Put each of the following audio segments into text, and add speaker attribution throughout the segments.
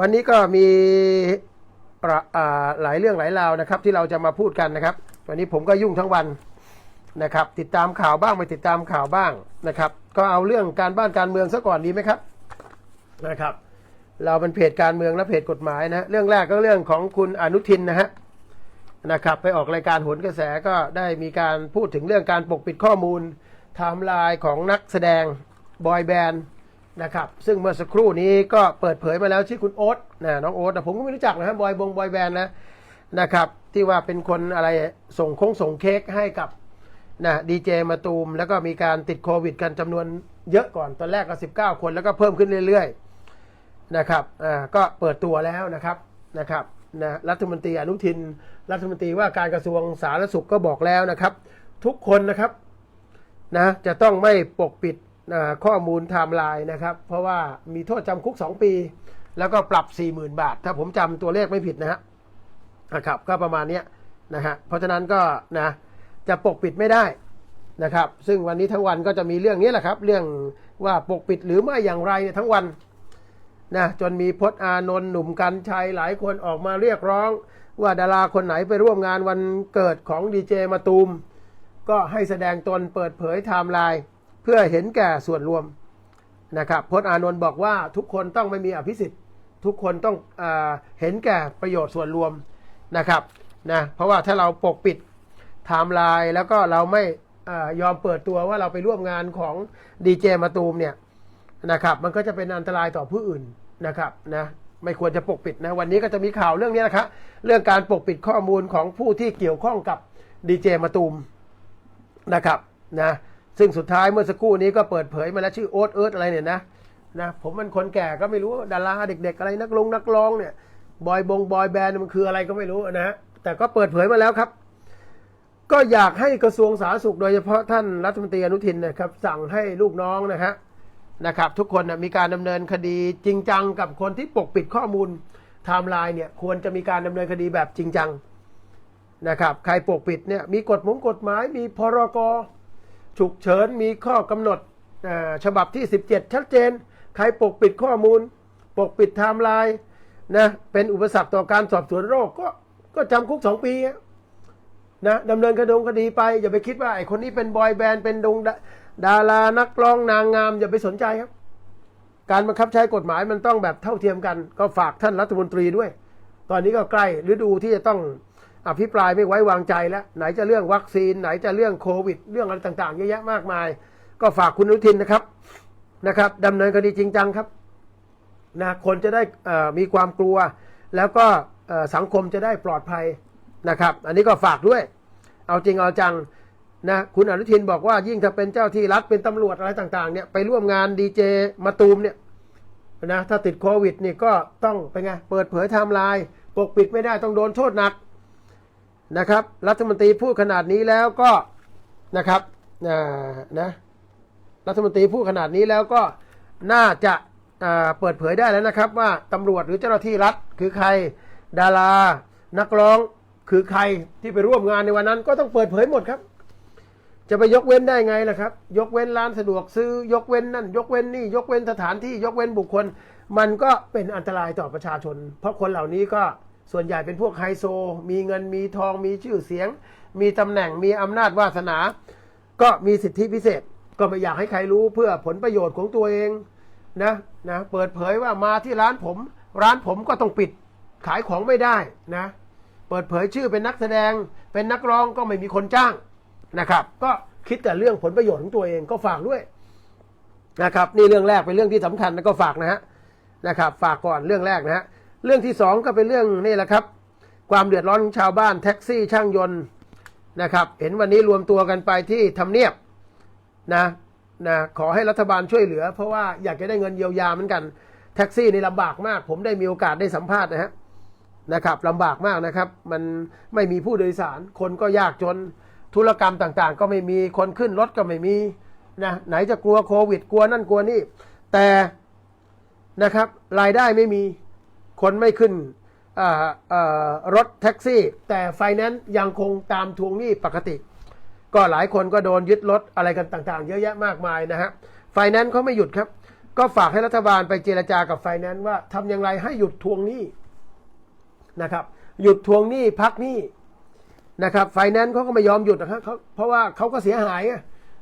Speaker 1: วันนี้ก็มีประอ่าหลายเรื่องหลายราวนะครับ ที่เราจะมาพูดกันนะครับ วันนี้ผมก็ยุ่งทั้งวันนะครับ ติดตามข่าวบ้างไม่ติดตามข่าวบ้างนะครับ ก็เอาเรื่องการบ้านการเมืองซะก่อนดีไหมครับนะครับ เราเป็นเพจการเมืองและเพจกฎหมายนะฮะเรื่องแรกก็เรื่องของคุณอนุทินนะฮะนะครับ ไปออกรายการโหนกระแสก็ได้มีการพูดถึงเรื่องการปกปิดข้อมูลไทม์ไลน์ของนักแสดงบอยแบนด์ นะครับซึ่งเมื่อสักครู่นี้ก็เปิดเผยมาแล้วชื่อคุณโอ๊ตนะน้องโอ๊ตนะผมก็ไม่รู้จักนะฮะบอยบงบอยแบนด์นะนะครับที่ว่าเป็นคนอะไรส่งคงส่งเค้กให้กับนะดีเจมาตูม แล้วก็มีการติดโควิดกันจำนวนเยอะก่อนตอนแรกก็ 19 คนแล้วก็เพิ่มขึ้นเรื่อยๆนะครับอ่าก็เปิดตัวแล้วนะครับนะครับนะรัฐมนตรีอนุทิน รัฐมนตรีว่าการกระทรวงสาธารณสุขก็บอกแล้วนะครับ ทุกคนนะครับนะจะต้องไม่ปกปิด ข้อมูลไทม์ไลน์นะครับ เพราะว่ามีโทษจำคุก 2 ปี แล้วก็ปรับ 40,000 บาท ถ้าผมจำตัวเลขไม่ผิดนะฮะนะครับ ก็ประมาณนี้นะฮะเพราะฉะนั้นก็นะจะปกปิดไม่ได้นะครับ ซึ่งวันนี้ทั้งวันก็จะมีเรื่องนี้แหละครับ เรื่องว่าปกปิดหรือไม่อย่างไรเนี่ยทั้งวันนะจนมีพจน์อานนท์หนุ่มกัญชัยหลายคนออกมาเรียกร้อง ว่าดาราคนไหนไปร่วมงานวันเกิดของดีเจมาตูม ก็ให้แสดงตนเปิดเผยไทม์ไลน์ เพื่อเห็นแก่ส่วนรวมนะครับพจน์อานนท์บอกว่าทุกคนต้องไม่มีอภิสิทธิ์ ทุกคนต้องอเห็นแก่ประโยชน์ส่วนรวมนะครับนะเพราะว่าถ้าเราปกปิดไทม์ไลน์แล้วก็เราไม่อยอมเปิดตัวว่าเราไปร่วมงานของดีเจมาตูมเนี่ยนะครับมันก็จะเป็นอันตรายต่อผู้อื่นนะครับนะไม่ควรจะปกปิดนะวันนี้ก็จะมีข่าวเรื่องนี้นะครับเรื่องการปกปิดข้อมูลของผู้ที่เกี่ยวข้องกับดีเจมาตูมนะครับนะ ซึ่งสุดท้ายเมื่อสักครู่นี้ก็เปิดเผยมาแล้วชื่อโอ๊ตเอิร์ธอะไรเนี่ยนะนะผมมันคนแก่ก็ไม่รู้ดาราเด็ก ๆ อะไรนักลงนักร้องเนี่ยบอยบงบอยแบนด์มันคืออะไรก็ไม่รู้นะฮะแต่ก็เปิดเผยมาแล้วครับ ก็อยากให้กระทรวงสาธารณสุขโดยเฉพาะท่านรัฐมนตรีอนุทินนะครับ สั่งให้ลูกน้องนะฮะนะครับ ทุกคนนะมีการดำเนินคดีจริงจังกับคนที่ปกปิดข้อมูลไทม์ไลน์เนี่ยควรจะมีการดำเนินคดีแบบจริงจังนะครับ ใครปกปิดเนี่ยมีกฎหมงกฎหมายมีพรก ฉุกเฉินมีข้อกำหนดฉบับที่ 17 ชัดเจน ใครปกปิดข้อมูล ปกปิดไทม์ไลน์นะเป็นอุปสรรคต่อการสอบสวนโรคก็ก็จำคุก 2 ปีนะดำเนินคดีคดีไป อย่าไปคิดว่าไอ้คนนี้เป็นบอยแบนด์เป็นดงดาดารานักร้องนางงาม อย่าไปสนใจครับ การบังคับใช้กฎหมายมันต้องแบบเท่าเทียมกัน ก็ฝากท่านรัฐมนตรีด้วย ตอนนี้ก็ใกล้ฤดูที่จะต้อง อภิปรายไม่ไว้วางใจแล้ว ไหนจะเรื่องวัคซีน ไหนจะเรื่องโควิด เรื่องอะไรต่างๆเยอะแยะมากมาย ก็ฝากคุณอนุทินนะครับนะครับดำเนินคดีจริงจังครับนะคนจะได้มีความกลัว แล้วก็สังคมจะได้ปลอดภัยนะครับ อันนี้ก็ฝากด้วย เอาจริงเอาจังนะคุณอนุทินบอกว่ายิ่งถ้าเป็นเจ้าที่รัฐเป็นตำรวจอะไรต่างๆเนี่ยไปร่วมงานดีเจมาตูมเนี่ยนะถ้าติดโควิดนี่ก็ต้องเป็นไงเปิดเผยไทม์ไลน์ปกปิดไม่ได้ต้องโดนโทษหนัก นะครับ รัฐมนตรีพูดขนาดนี้แล้วก็นะครับนะรัฐมนตรีพูดขนาดนี้แล้วก็น่าจะอ่าเปิดเผยได้แล้วนะครับ ว่าตำรวจหรือเจ้าหน้าที่รัฐคือใครดารา นักร้องคือใครที่ไปร่วมงานในวันนั้น ก็ต้องเปิดเผยหมดครับ จะไปยกเว้นได้ไงล่ะครับ ยกเว้นร้านสะดวกซื้อยกเว้นนั่น ยกเว้นนี่ยกเว้นสถานที่ยกเว้นบุคคล มันก็เป็นอันตรายต่อประชาชน เพราะคนเหล่านี้ก็ ส่วนใหญ่เป็นพวกไฮโซ มีเงินมีทองมีชื่อเสียง มีตำแหน่งมีอำนาจวาสนา ก็มีสิทธิพิเศษ ก็ไม่อยากให้ใครรู้เพื่อผลประโยชน์ของตัวเองนะนะเปิดเผยว่ามาที่ร้านผม ร้านผมก็ต้องปิดขายของไม่ได้นะเปิดเผยชื่อเป็นนักแสดง เป็นนักร้องก็ไม่มีคนจ้างนะครับ ก็คิดแต่เรื่องผลประโยชน์ของตัวเองก็ฝากด้วยนะครับ นี่เรื่องแรกเป็นเรื่องที่สำคัญแล้วก็ฝากนะฮะนะครับ ฝากก่อนเรื่องแรกนะฮะ เรื่องที่สองก็เป็นเรื่องนี่แหละครับ ความเดือดร้อนของชาวบ้านแท็กซี่ช่างยนต์นะครับ เห็นวันนี้รวมตัวกันไปที่ทำเนียบนะนะขอให้รัฐบาลช่วยเหลือ เพราะว่าอยากจะได้เงินเยียวยาเหมือนกัน แท็กซี่นี่ลำบากมาก ผมได้มีโอกาสได้สัมภาษณ์นะฮะนะครับลำบากมากนะครับ มันไม่มีผู้โดยสาร คนก็ยากจนธุรกรรมต่างๆ ก็ไม่มีคนขึ้นรถก็ไม่มีนะไหนจะกลัวโควิดกลัวนั่นกลัวนี่แต่นะครับรายได้ไม่มี คนไม่ขึ้นรถแท็กซี่ แต่ไฟแนนซ์ยังคงตามทวงหนี้ปกติ ก็หลายคนก็โดนยึดรถอะไรกันต่างๆ เยอะแยะมากมายนะฮะไฟแนนซ์เขาไม่หยุดครับ ก็ฝากให้รัฐบาลไปเจรจากับไฟแนนซ์ว่าทำอย่างไรให้หยุดทวงหนี้นะครับหยุดทวงหนี้พักหนี้นะครับไฟแนนซ์เขาก็ไม่ยอมหยุดนะครับเขาเพราะว่าเขาก็เสียหาย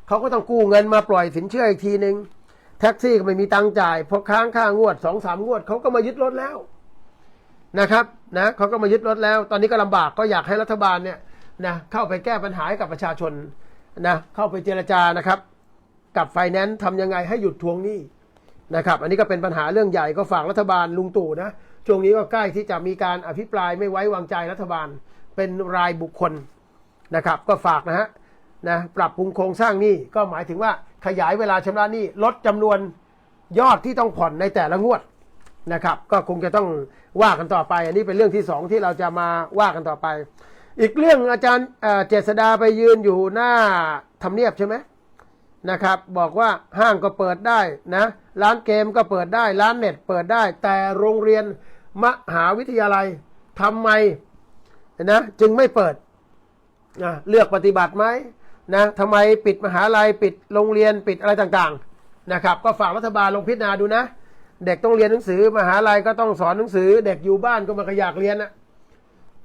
Speaker 1: เขาก็ต้องกู้เงินมาปล่อยสินเชื่ออีกทีหนึ่งแท็กซี่ก็ไม่มีตังค์จ่ายพอค้างค่างวดสองสามงวดเขาก็มายึดรถแล้ว นะครับนะเขาก็มายึดรถแล้ว ตอนนี้ก็ลำบากก็อยากให้รัฐบาลเนี่ยนะเข้าไปแก้ปัญหาให้กับประชาชนนะเข้าไปเจรจานะครับ กับไฟแนนซ์ทำยังไงให้หยุดทวงหนี้นะครับ อันนี้ก็เป็นปัญหาเรื่องใหญ่ก็ฝากรัฐบาลลุงตู่นะช่วงนี้ก็ใกล้ที่จะมีการอภิปรายไม่ไว้วางใจรัฐบาลเป็นรายบุคคลนะครับ ก็ฝากนะฮะนะปรับปรุงโครงสร้างหนี้ก็หมายถึงว่าขยายเวลาชำระหนี้ลดจำนวนยอดที่ต้องผ่อนในแต่ละงวด นะครับ ก็คงจะต้องว่ากันต่อไป อันนี้เป็นเรื่องที่สองที่เราจะมาว่ากันต่อไป อีกเรื่องอาจารย์เจษดาไปยืนอยู่หน้าทำเนียบใช่ไหมนะครับ บอกว่าห้างก็เปิดได้นะร้านเกมก็เปิดได้ ร้านเน็ตเปิดได้ แต่โรงเรียนมหาวิทยาลัยทำไมนะจึงไม่เปิดนะเลือกปฏิบัติไหมนะทำไมปิดมหาลัยปิดโรงเรียนปิดอะไรต่างๆนะครับ ก็ฝากรัฐบาลลงพิจารณาดูนะ เด็กต้องเรียนหนังสือ มหาลัยก็ต้องสอนหนังสือ เด็กอยู่บ้านก็มาอยากเรียนนะ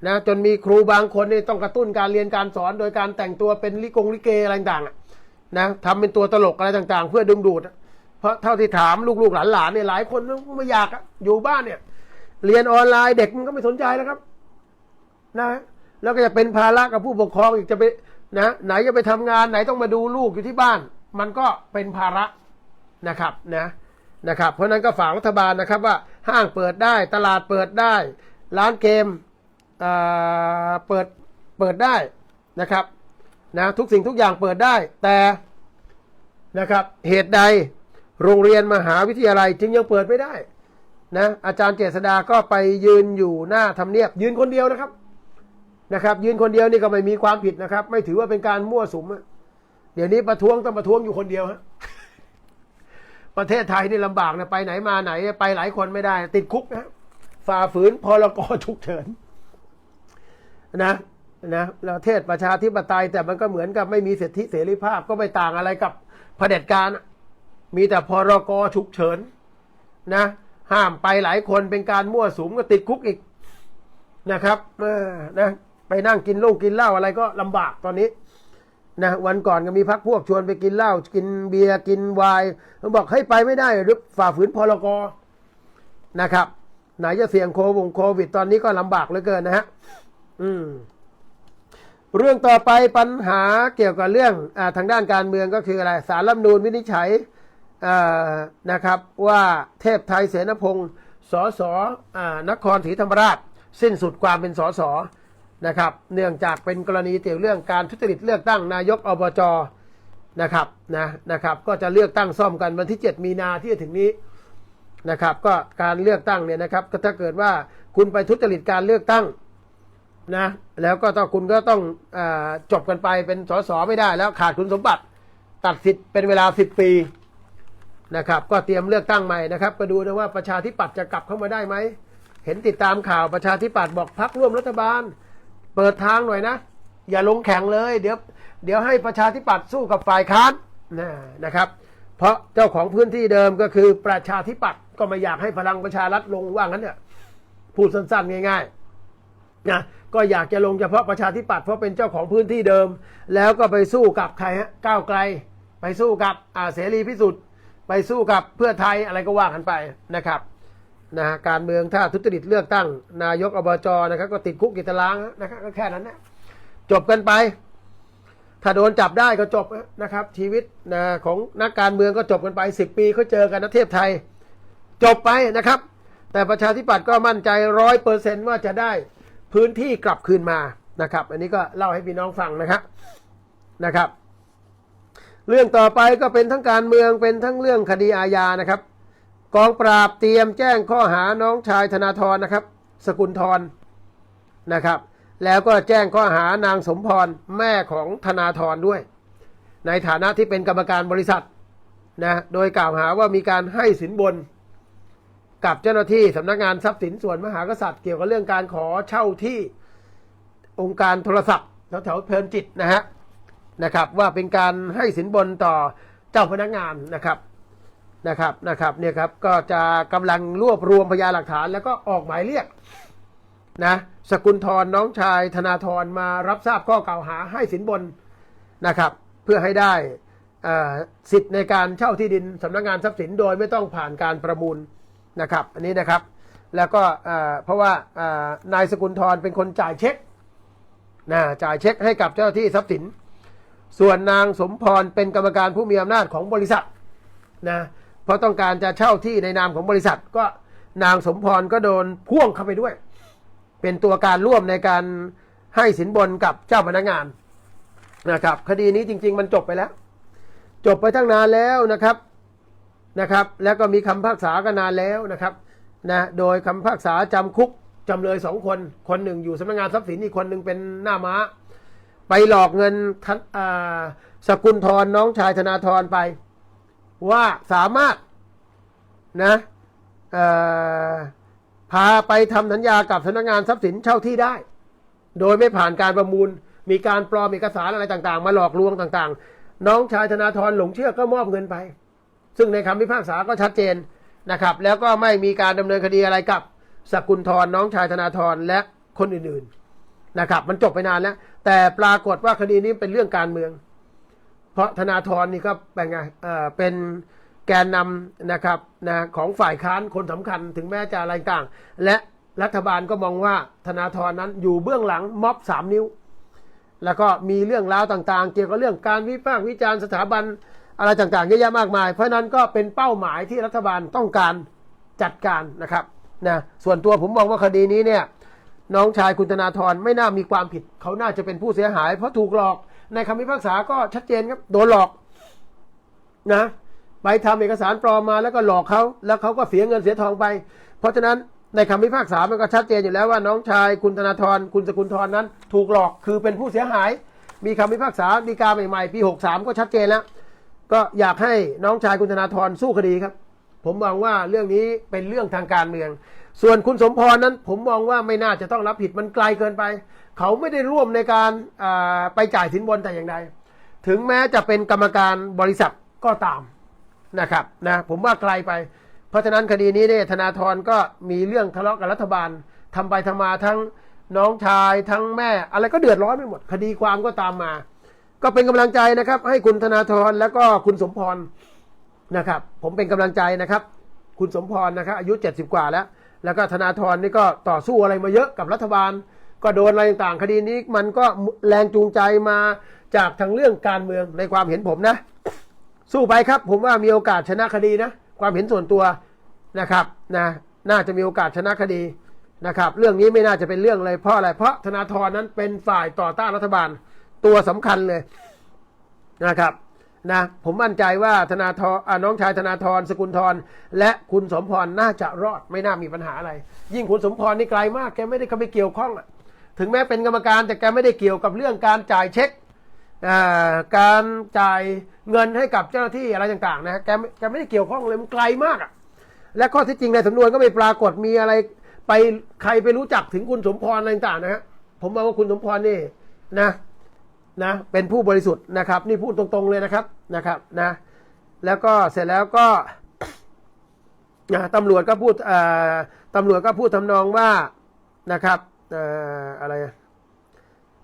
Speaker 1: นะจนมีครูบางคนนี่ต้องกระตุ้นการเรียนการสอนโดยการแต่งตัวเป็นลิกงลิเกอะไรต่างๆนะทำเป็นตัวตลกอะไรต่างๆ เพื่อดึงดูด เพราะเท่าที่ถามลูกๆหลานๆเนี่ยหลายคนไม่อยากอะอยู่บ้านเนี่ย เรียนออนไลน์เด็กมันก็ไม่สนใจแล้วครับนะแล้วก็จะเป็นภาระกับผู้ปกครองอีกจะไปนะ ไหนจะไปทำงานไหนต้องมาดูลูกอยู่ที่บ้าน มันก็เป็นภาระนะครับนะ นะครับ เพราะนั้นก็ฝากรัฐบาลนะครับว่าห้างเปิดได้ตลาดเปิดได้ ร้านเกมอ่าเปิดเปิดได้นะครับนะทุกสิ่งทุกอย่างเปิดได้แต่นะครับเหตุใดโรงเรียนมหาวิทยาลัยจึงยังเปิดไม่ได้นะอาจารย์เจษดาก็ไปยืนอยู่หน้าทำเนียบยืนคนเดียวนะครับนะครับ ยืนคนเดียวนี่ก็ไม่มีความผิดนะครับ ไม่ถือว่าเป็นการมั่วสุม เดี๋ยวนี้ประท้วงต้องประท้วงอยู่คนเดียวฮะ ประเทศไทยนี่ลำบากนะไปไหนมาไหนไปหลายคนไม่ได้ ติดคุกนะฝ่าฝืนพรกฉุกเฉินนะนะประเทศประชาธิปไตยแต่มันก็เหมือนกับไม่มีสิทธิเสรีภาพก็ไม่ต่างอะไรกับเผด็จการมีแต่พรกฉุกเฉินนะห้ามไปหลายคนเป็นการมั่วสุมก็ติดคุกอีกนะครับนะไปนั่งกินล้ากินเหล้าอะไรก็ลำบากตอนนี้ นะวันก่อนก็มีพักพวกชวนไปกินเหล้ากินเบียร์กินไวน์เขาบอกให้ไปไม่ได้หรือฝ่าฝืนพรกนะครับ ไหนจะเสี่ยงโควงโควิด ตอนนี้ก็ลำบากเหลือเกินนะฮะอืม เรื่องต่อไปปัญหาเกี่ยวกับเรื่องอทางด้านการเมืองก็คืออะไรสารรัฐธรรมนูญวินิจฉัยนะครับ ว่าเทพไทยเสนพงศ์สสอ่านครศรีธรรมราช สิ้นสุดความเป็นสส นะครับ เนื่องจากเป็นกรณีเกี่ยวเรื่องการทุจริตเลือกตั้งนายกอบจนะครับนะนะครับ ก็จะเลือกตั้งซ่อมกันวันที่ 7 มีนาที่จะถึงนี้นะครับ ก็การเลือกตั้งเนี่ยนะครับ ก็ถ้าเกิดว่าคุณไปทุจริตการเลือกตั้งนะแล้วก็ต้องคุณก็ต้องอจบกันไปเป็นสสไม่ได้แล้วขาดคุณสมบัติตัดสิทธิ์เป็นเวลา 10 ปีนะครับ ก็เตรียมเลือกตั้งใหม่นะครับก็ดูนะว่าประชาธิปัตย์จะกลับเข้ามาได้ไหมเห็นติดตามข่าวประชาธิปัตย์บอกพักร่วมรัฐบาล เปิดทางหน่อยนะ อย่าลงแข่งเลย เดี๋ยวเดี๋ยวให้ประชาธิปัตย์สู้กับฝ่ายค้านนะนะครับ เพราะเจ้าของพื้นที่เดิมก็คือประชาธิปัตย์ก็ไม่อยากให้พลังประชารัฐลงว่างั้นเนี่ยพูดสั้นๆง่ายๆนะก็อยากจะลงเฉพาะประชาธิปัตย์เพราะเป็นเจ้าของพื้นที่เดิม แล้วก็ไปสู้กับใครฮะก้าวไกล ไปสู้กับอาเสรีพิสุทธิ์ไปสู้กับเพื่อไทยอะไรก็ว่ากันไปนะครับ นะฮะการเมืองถ้าทุจริตเลือกตั้ง นายกอบจนะครับก็ติดคุกกิตารางนะครับก็แค่นั้นนะจบกันไป ถ้าโดนจับได้ก็จบนะครับ ชีวิตนะของนักการเมืองก็จบกันไปสิบปีเขาเจอกันนะเทพไทย จบไปนะครับ แต่ประชาธิปัตย์ก็มั่นใจร้อยเปอร์เซนว่าจะได้พื้นที่กลับคืนมานะครับ อันนี้ก็เล่าให้พี่น้องฟังนะครับนะครับ เรื่องต่อไปก็เป็นทั้งการเมืองเป็นทั้งเรื่องคดีอาญานะครับ กองปราบเตรียมแจ้งข้อหาน้องชายธนาธรนะครับ สกุลธรนะครับ แล้วก็แจ้งข้อหานางสมพรแม่ของธนาธรด้วย ในฐานะที่เป็นกรรมการบริษัทนะโดยกล่าวหาว่ามีการให้สินบน กับเจ้าหน้าที่สำนักงานทรัพย์สินส่วนมหากษัตริย์ เกี่ยวกับเรื่องการขอเช่าที่องค์การโทรศัพท์แถวๆเพลินจิตนะฮะนะครับ ว่าเป็นการให้สินบนต่อเจ้าพนักงานนะครับ นะครับนะครับเนี่ยครับก็จะกำลังรวบรวมพยานหลักฐานแล้วก็ออกหมายเรียกนะสกุลทรน้องชายธนาธรมารับทราบข้อกล่าวหาให้สินบนนะครับ เพื่อให้ได้สิทธิ์ในการเช่าที่ดินสำนักงานทรัพย์สินโดยไม่ต้องผ่านการประมูลนะครับ อันนี้นะครับ แล้วก็เพราะว่านายสกุลทรเป็นคนจ่ายเช็คนะจ่ายเช็คให้กับเจ้าที่ทรัพย์สิน ส่วนนางสมพรเป็นกรรมการผู้มีอำนาจของบริษัทนะ เพราะต้องการจะเช่าที่ในนามของบริษัท ก็นางสมพรก็โดนพ่วงเข้าไปด้วย เป็นตัวการร่วมในการให้สินบนกับเจ้าพนักงานนะครับ คดีนี้จริง ๆ มันจบไปแล้ว จบไปตั้งนานแล้วนะครับนะครับ แล้วก็มีคำพากษากันนานแล้วนะครับนะโดยคำพากษาจำคุกจำเลยสองคน คนหนึ่งอยู่สำนักงานทรัพย์สินอีกคนหนึ่งเป็นหน้าม้า ไปหลอกเงินทันสกุลทรน้องชายธนาธรไป ว่าสามารถนะพาไปทำสัญญากับสำนักงานทรัพย์สินเช่าที่ได้ โดยไม่ผ่านการประมูล มีการปลอมเอกสารอะไรต่างๆ มาหลอกลวงต่างๆ น้องชายธนาธรหลงเชื่อก็มอบเงินไป ซึ่งในคำพิพากษาก็ชัดเจนนะครับ แล้วก็ไม่มีการดำเนินคดีอะไรกับสกุลทรน้องชายธนาธรและคนอื่นๆนะครับ มันจบไปนานแล้ว แต่ปรากฏว่าคดีนี้เป็นเรื่องการเมือง เพราะธนาธรนี่ก็เป็นไงเออเป็นแกนนำนะครับนะของฝ่ายค้านคนสำคัญถึงแม้จะอะไรต่าง และรัฐบาลก็มองว่าธนาธรนั้นอยู่เบื้องหลังม็อบสามนิ้ว แล้วก็มีเรื่องราวต่างๆ เกี่ยวกับเรื่องการวิพากษ์วิจารณ์สถาบันอะไรต่างๆเยอะแยะมากมาย เพราะฉะนั้นก็เป็นเป้าหมายที่รัฐบาลต้องการจัดการนะครับนะส่วนตัวผมมองว่าคดีนี้เนี่ยน้องชายคุณธนาธรไม่น่ามีความผิด เขาน่าจะเป็นผู้เสียหาย เพราะถูกหลอก ในคำพิพากษาก็ชัดเจนครับโดนหลอกนะไปทำเอกสารปลอมมาแล้วก็หลอกเขาแล้วเขาก็เสียเงินเสียทองไป เพราะฉะนั้นในคำพิพากษามันก็ชัดเจนอยู่แล้วว่าน้องชายคุณธนาธรคุณสกุลธรนั้น ถูกหลอกคือเป็นผู้เสียหาย มีคำพิพากษาดีกาใหม่ๆ ปี 63 ก็ชัดเจนแล้ว ก็อยากให้น้องชายคุณธนาธรสู้คดีครับ ผมมองว่าเรื่องนี้เป็นเรื่องทางการเมือง ส่วนคุณสมพรนั้น ผมมองว่าไม่น่าจะต้องรับผิดมันไกลเกินไป เขาไม่ได้ร่วมในการไปจ่ายสินบนแต่อย่างใด ถึงแม้จะเป็นกรรมการบริษัทก็ตามนะครับนะผมว่าไกลไป เพราะฉะนั้นคดีนี้เนี่ยธนาธรก็มีเรื่องทะเลาะกับรัฐบาลทำไปทำมาทั้งน้องชายทั้งแม่ อะไรก็เดือดร้อนไปหมด คดีความก็ตามมา ก็เป็นกำลังใจนะครับ ให้คุณธนาธรแล้วก็คุณสมพรนะครับ ผมเป็นกำลังใจนะครับ คุณสมพรนะครับอายุ 70 กว่าแล้ว แล้วก็ธนาธรนี่ก็ต่อสู้อะไรมาเยอะกับรัฐบาล ก็โดนอะไรต่างๆคดีนี้มันก็แรงจูงใจมาจากทางเรื่องการเมืองในความเห็นผมนะ สู้ไปครับ ผมว่ามีโอกาสชนะคดีนะ ความเห็นส่วนตัวนะครับนะน่าจะมีโอกาสชนะคดีนะครับ เรื่องนี้ไม่น่าจะเป็นเรื่องเลยเพราะอะไรเพราะธนาธรนั้นเป็นฝ่ายต่อต้านรัฐบาลตัวสำคัญเลยนะครับนะผมมั่นใจว่าธนาธรน้องชายธนาธรสกุลธรและคุณสมพรน่าจะรอดไม่น่ามีปัญหาอะไร ยิ่งคุณสมพรนี่ไกลมากแกไม่ได้เข้าไปเกี่ยวข้องอะ ถึงแม้เป็นกรรมการแต่แกไม่ได้เกี่ยวกับเรื่องการจ่ายเช็คการจ่ายเงินให้กับเจ้าหน้าที่อะไรต่างๆนะฮะแกแกไม่ได้เกี่ยวข้องเลยมันไกลมากอะและข้อที่จริงในสำนวนก็ไม่ปรากฏมีอะไรไปใครไปรู้จักถึงคุณสมพรอะไรต่างๆนะฮะผมมองว่าคุณสมพรนี่นะนะเป็นผู้บริสุทธิ์นะครับ นี่พูดตรงๆเลยนะครับนะครับนะแล้วก็เสร็จแล้วก็นะตำรวจก็พูดตำรวจก็พูดทำนองว่านะครับ อ่ออะไรอะ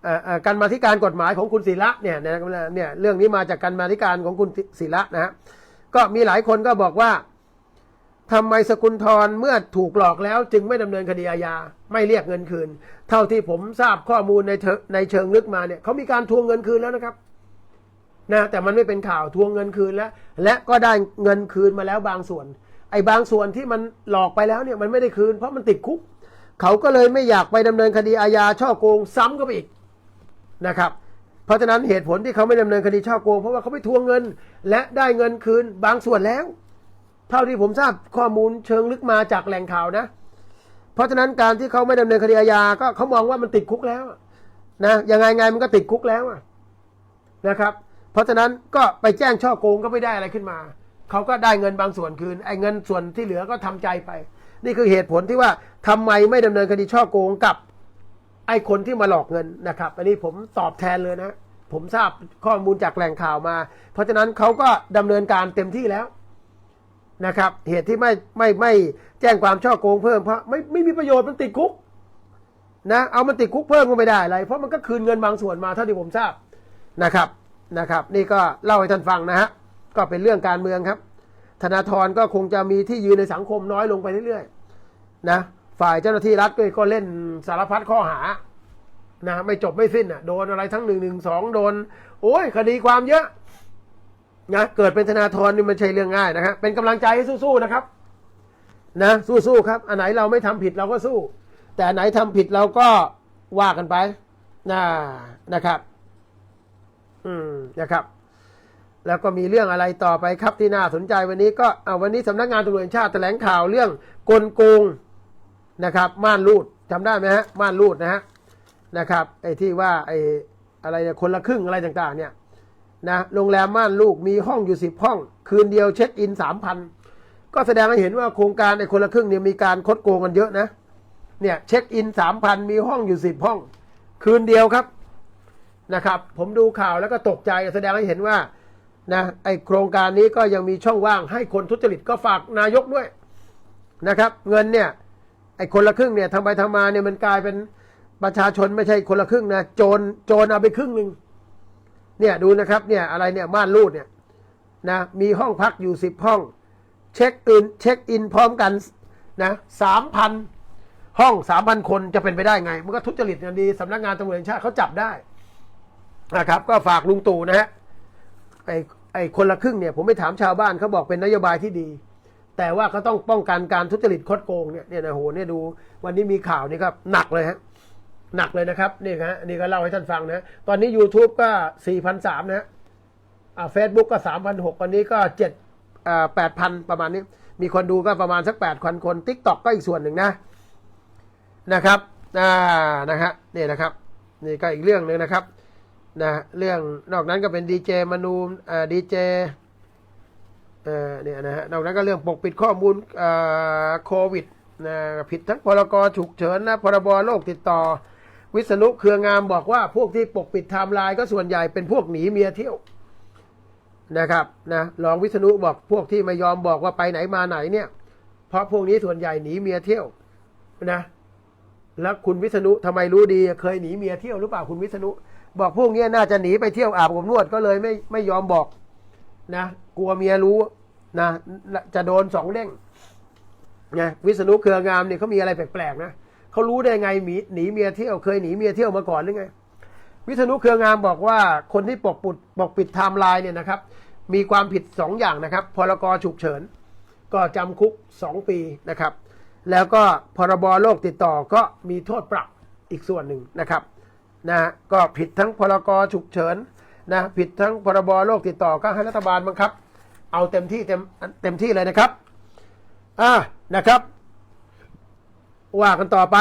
Speaker 1: เอ่อเอ่อการมาธิการกฎหมายของคุณศิระเนี่ยเนี่ยเรื่องนี้มาจากการมาธิการของคุณศิระนะฮะก็มีหลายคนก็บอกว่าทำไมสกุลทรเมื่อถูกหลอกแล้วจึงไม่ดำเนินคดีอาญาไม่เรียกเงินคืน เท่าที่ผมทราบข้อมูลในในเชิงลึกมาเนี่ยเขามีการทวงเงินคืนแล้วนะครับนะแต่มันไม่เป็นข่าวทวงเงินคืนแล้ว และก็ได้เงินคืนมาแล้วบางส่วน ไอ้บางส่วนที่มันหลอกไปแล้วเนี่ยมันไม่ได้คืนเพราะมันติดคุก เขาก็เลยไม่อยากไปดำเนินคดีอาญาช่อโกงซ้ำก็ไปอีกนะครับ เพราะฉะนั้นเหตุผลที่เขาไม่ดำเนินคดีช่อโกง เพราะว่าเขาไปทวงเงิน และได้เงินคืนบางส่วนแล้ว เท่าที่ผมทราบข้อมูลเชิงลึกมาจากแหล่งข่าวนะ เพราะฉะนั้นการที่เขาไม่ดำเนินคดีอาญาก็เขามองว่ามันติดคุกแล้วนะยังไงไงมันก็ติดคุกแล้วนะครับ เพราะฉะนั้นก็ไปแจ้งช่อโกงก็ไม่ได้อะไรขึ้นมา เขาก็ได้เงินบางส่วนคืนไอ้เงินส่วนที่เหลือก็ทำใจไป นี่คือเหตุผลที่ว่าทำไมไม่ดำเนินคดีช่อโกงกับไอ้คนที่มาหลอกเงินนะครับ อันนี้ผมตอบแทนเลยนะ ผมทราบข้อมูลจากแหล่งข่าวมา เพราะฉะนั้นเขาก็ดำเนินการเต็มที่แล้วนะครับ เหตุที่ไม่ไม่ไม่แจ้งความช่อโกงเพิ่มเพราะไม่ไม่มีประโยชน์มันติดคุกนะเอามันติดคุกเพิ่มก็ไม่ได้อะไร เพราะมันก็คืนเงินบางส่วนมาเท่าที่ผมทราบนะครับนะครับ นี่ก็เล่าให้ท่านฟังนะฮะก็เป็นเรื่องการเมืองครับ ธนาธรก็คงจะมีที่ยืนในสังคมน้อยลงไปเรื่อยๆ นะฝ่ายเจ้าหน้าที่รัฐก็ก็เล่นสารพัดข้อหานะไม่จบไม่สิ้นอะโดนอะไรทั้งหนึ่งหนึ่งสองโดน โอ้ยคดีความเยอะนะเกิดเป็นธนาธรนี่มันใช่เรื่องง่ายนะฮะเป็นกำลังใจให้สู้ๆนะครับ นะสู้ๆครับ อันไหนเราไม่ทำผิดเราก็สู้ แต่อันไหนทำผิดเราก็ว่ากันไปนะนะครับ อืมนะครับ แล้วก็มีเรื่องอะไรต่อไปครับที่น่าสนใจวันนี้ก็เอาวันนี้สำนักงานตำรวจแห่งชาติแถลงข่าวเรื่องกลโกง นะครับ ม่านรูดจำได้ไหมฮะ ม่านรูดนะฮะ นะครับ ไอ้ที่ว่าไอ้อะไรคนละครึ่งอะไรต่างๆ เนี่ยนะ โรงแรมม่านลูกมีห้องอยู่สิบห้อง คืนเดียวเช็คอินสามพันก็แสดงให้เห็นว่าโครงการไอ้คนละครึ่งเนี่ยมีการคดโกงกันเยอะนะ เนี่ยเช็คอินสามพันมีห้องอยู่สิบห้อง คืนเดียวครับนะครับ ผมดูข่าวแล้วก็ตกใจแสดงให้เห็นว่านะไอโครงการนี้ก็ยังมีช่องว่างให้คนทุจริตก็ฝากนายกด้วยนะครับ เงินเนี่ย ไอ้คนละครึ่งเนี่ยทำไปทำมาเนี่ยมันกลายเป็นประชาชนไม่ใช่คนละครึ่งนะโจรโจรเอาไปครึ่งหนึ่งเนี่ยดูนะครับเนี่ยอะไรเนี่ยม่านรูดเนี่ยนะมีห้องพักอยู่สิบห้อง เช็คอินเช็คอินพร้อมกันนะสามพันห้องสามพันคนจะเป็นไปได้ไง มันก็ทุจริตกันดีสำนักงานตำรวจแห่งชาติเขาจับได้นะครับ ก็ฝากลุงตู่นะฮะไอ้ไอ้คนละครึ่งเนี่ยผมไปถามชาวบ้านเขาบอกเป็นนโยบายที่ดี แต่ว่าก็ต้องป้องกันการทุจริตคดโกงเนี่ยเนี่ยนะโหเนี่ยดู วันนี้มีข่าวนี่ครับหนักเลยฮะหนักเลยนะครับนี่ฮะนี่ก็เล่าให้ท่านฟังนะตอนนี้ YouTube ก็4 0 0 3นะฮะอ่าเฟซบุ๊กก็3 6 0 0วันนี้ก็7อ่า8,000 ประมาณนี้ มีคนดูก็ประมาณสัก 8,000 คน Tik t o อกก็อีกส่วนหนึ่งนะนะครับอ่านะฮะนี่นะครับนี่ก็อีกเรื่องหนึ่งนะครับนะเรื่องนอกนั้นก็เป็นดีเจมนูมเอ่อดีเจ เออเนี่ยนะฮะนอกนั้นก็เรื่องปกปิดข้อมูลอ่อโควิดนะผิดทั้งพรกฉุกเฉินนะพรบโรคติดต่อ วิษณุเครืองามบอกว่าพวกที่ปกปิดไทม์ไลน์ก็ส่วนใหญ่เป็นพวกหนีเมียเที่ยวนะครับนะรองวิษณุบอกพวกที่ไม่ยอมบอกว่าไปไหนมาไหนเนี่ย เพราะพวกนี้ส่วนใหญ่หนีเมียเที่ยวนะแล้วคุณวิษณุทำไมรู้ดีเคยหนีเมียเที่ยวหรือเปล่าคุณวิษณุบอกพวกนี้น่าจะหนีไปเที่ยวอาบอบนวดก็เลยไม่ไม่ยอมบอก นะกลัวเมียรู้นะจะโดนสองเด้งไงวิษณุเครืองามเนี่ยเขามีอะไรแปลกๆนะเขารู้ได้ไงหนีหนีเมียเที่ยวเคยหนีเมียเที่ยวมาก่อนหรือไง วิษณุเครืองามบอกว่าคนที่ปกปิดปกปิดไทม์ไลน์เนี่ยนะครับ มีความผิดสองอย่างนะครับพรกฉุกเฉิน ก็จำคุกสองปีนะครับ แล้วก็พรบโรคติดต่อก็มีโทษปรับอีกส่วนหนึ่งนะครับนะก็ผิดทั้งพรกฉุกเฉิน นะผิดทั้งพรบโรคติดต่อก็ให้รัฐบาลบังคับ เอาเต็มที่เต็มเต็มที่เลยนะครับอ่านะครับ ว่ากันต่อไป